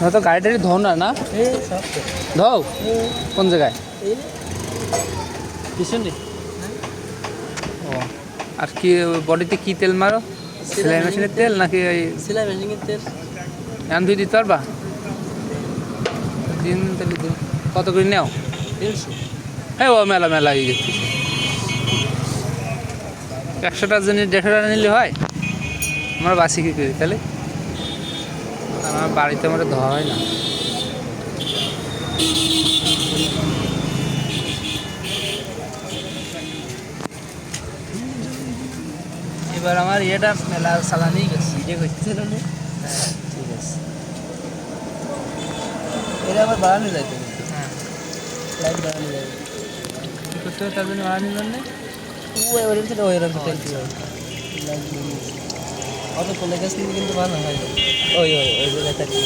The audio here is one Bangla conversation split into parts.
না তো গাড়িটারি ধো না না। ধও এই, কোন জায়গায়? পিছনে? ও আর কি বডিতে কি তেল মারো? সেলাই মেশিনের তেল? নাকি ওই সেলাই মেশিনের তেল। এখন ধুই দিতে পারবা? দিন তাহলে দিন। কত করে নেও? দেড়শো। হ্যাঁ ও মেলা মেলা হয়ে গেছে। একশোটা জিনিস দেড়শো টাকা নিলে হয়? আমরা বাসি কি করি তাহলে? আমার বাড়িতে আমার ধোয়া হয় না। এবার আমার ইয়েটা মেলা চালানি গেছে। করতে না? ঠিক আছে। এটা আবার বাড়ানো যায় তো? হ্যাঁ। লাইট বাড়ানো যায় করতে হবে তার জন্য বাড়ানোর জন্য ও এবার থেকে ওই রকম তেল দিও লাইট অত কোলে গাছ নিয়ে কিন্তু ভালো হয়। ওই ওই ওই জায়গায় থাকি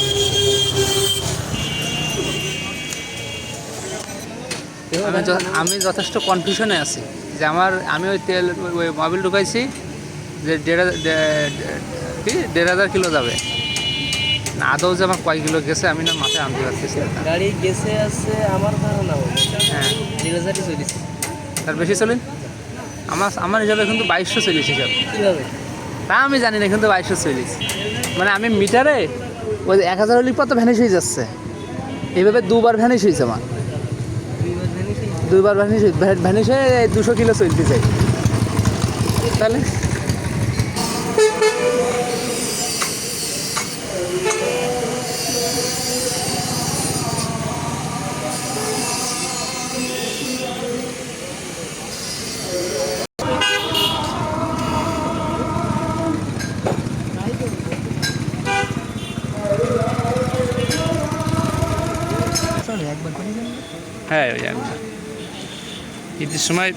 আমি আমি যথেষ্ট কনফিউশনে আছি যে আমার আমি ওই তেল ওই- মোবিল ঢুকাইছি যে দেড় কি দেড় হাজার কিলো যাবে। না আদৌ যে আমার কয় কিলো গেছে আমি না মাথায় আনতে পারতেছি গাড়ি গেছে আছে আমার ধারণা হ্যাঁ। দেড় হাজারই চলেছে তার বেশি চলেন আমার আমার হিসাবে কিন্তু বাইশশো চল্লিশ হিসাব কীভাবে? তা আমি জানি না, কিন্তু বাইশশো চল্লিশ। মানে আমি মিটারে ওই এক হাজার হলির পর তো ভ্যানিশ হয়ে যাচ্ছে। এইভাবে দুবার ভ্যানিশ হয়েছে আমার। দুইবার ভ্যানিশিং ভ্যানিশ হয়ে দুশো কিলো চলতে চাই। তাহলে হ্যাঁ ওই ঈদের সময়